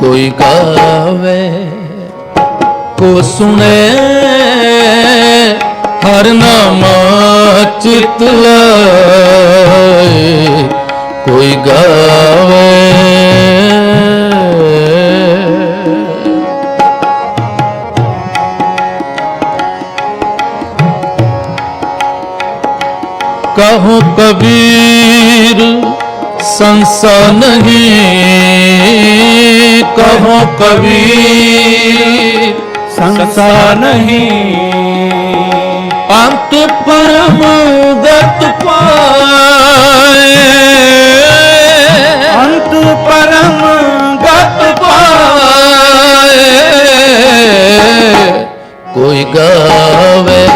ਕੋਈ ਗਾਵੇ ਕੋ ਸੁਣੇ। ਹਰ ਨਾਮਾ ਚਿਤ ਲਾਏ ਕੋਈ ਗਾਵੇ। ਕਹੋ ਕਬੀਰ ਸੰਸਾ ਨਹੀਂ। ਕਹੋ ਕਬੀਰ ਸੰਸਾ ਨਹੀਂ ਅੰਤ ਪਰਮ ਗਤ ਪਾਏ ਅੰਤ ਪਰਮ ਗਤ ਪਾਏ ਕੋਈ ਗਾਵੇ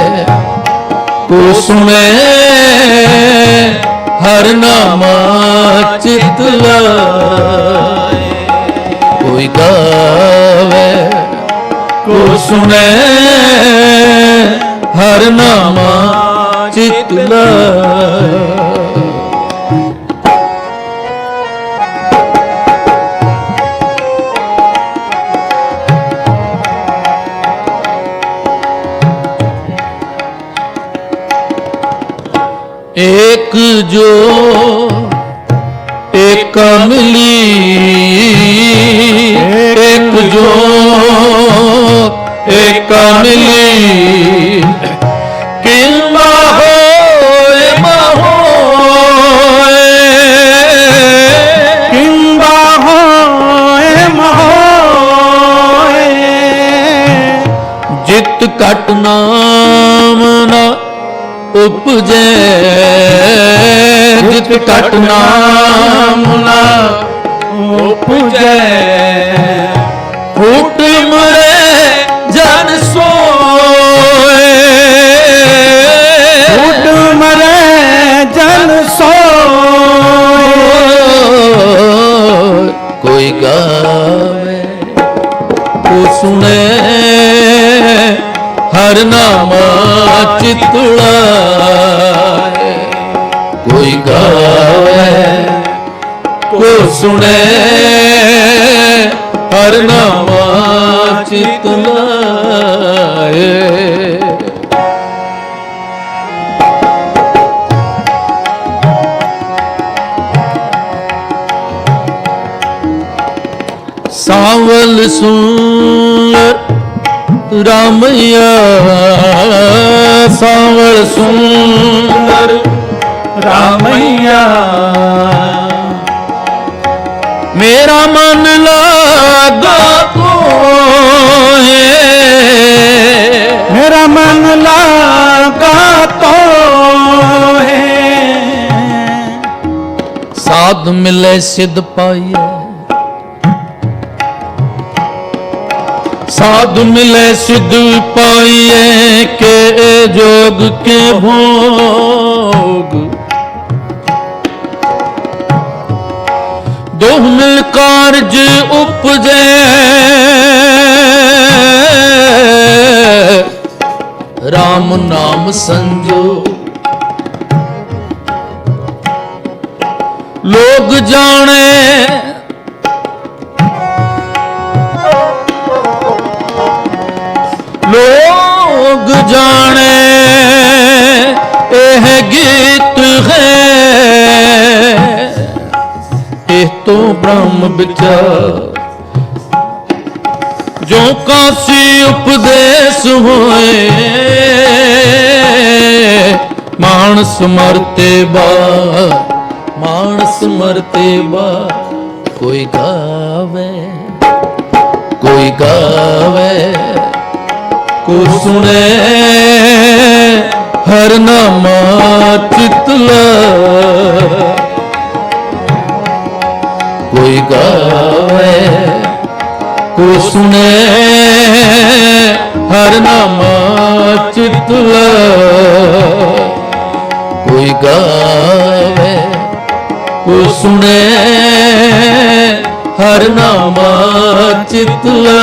ਕੋ ਸੁਣੇ ਹਰ ਨਾਮਾ ਚਿਤ ਕੋਈ ਗਾਵੇ। ਕੋ ਸੁਣੇ ਹਰ ਨਾਮਾ ਚਿਤ ਲਾਏ ਏਕ ਜੋ ਏਕ ਜਿਤ ਘਟ ਨਾਮ ਨਾ ਉਪਜੈ। ਜਿਤ ਘਟ ਨਾਮ ਨਾ ਹਰ ਨਾਮਾ ਚਿਤੁਲਾਏ। ਕੋਈ ਗਾਵੇ ਕੋ ਸੁਣੇ ਹਰਨਾਮਾ ਚਿਤੁਲਾਏ। ਸਾਵਲ ਸੁਣ ਰਾਮਇਆ ਸਾਵਲ ਸੁੰਦਰ ਰਾਮਈਆ ਮੇਰਾ ਮਨ ਲਾਗਾ ਕੋਏ ਮੇਰਾ ਮਨ ਲਾਗਾ ਤੋਏ ਸਾਧ ਮਿਲੇ ਸਿਧ ਪਾਈਏ। ਸਾਧ ਮਿਲੇ ਸਿਧ ਪਾਈਏ ਕੇ ਜੋਗ ਕੇ ਭੋਗ। ਦੋਹ ਮਿਲ ਕਾਰਜ ਉਪਜੈ। RAM ਨਾਮ ਸੰਜੋ। ਲੋਗ ਜਾਣੇ ਲੋਗ ਜਾਣੇ, ਇਹ ਗੀਤ ਹੈ। ਇਹ ਤੋਂ ਬ੍ਰਹਮ ਵਿਚਾਰ, ਜੋ ਕਾਸੀ ਉਪਦੇਸ਼ ਹੋਏ, ਮਾਨਸ ਮਰਤੇ ਬਾ, ਮਾਨਸ ਮਰਤੇ ਬਾ, ਕੋਈ ਗਾਵੇ ਕੋਈ ਗਾਵੇ। ਕੋ ਸੁਣੇ, ਹਰ ਨਾਮਾ ਚਿਤਲਾ ਕੋਈ ਗਾਵੇ, ਕੋ ਸੁਣੇ, ਹਰ ਨਾਮਾ ਚਿਤਲਾ ਕੋਈ ਗਾਵੇ, ਕੋ ਸੁਣੇ, ਹਰ ਨਾਮਾ ਚਿਤਲਾ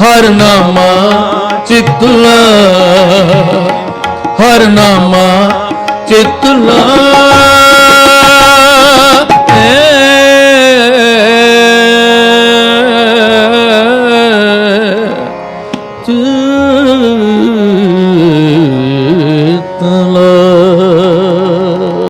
ਹਰ ਨਾਮਾ ਚਿਤਲਾ ਹਰ ਨਾਮਾ ਚਿਤਲਾ ਏ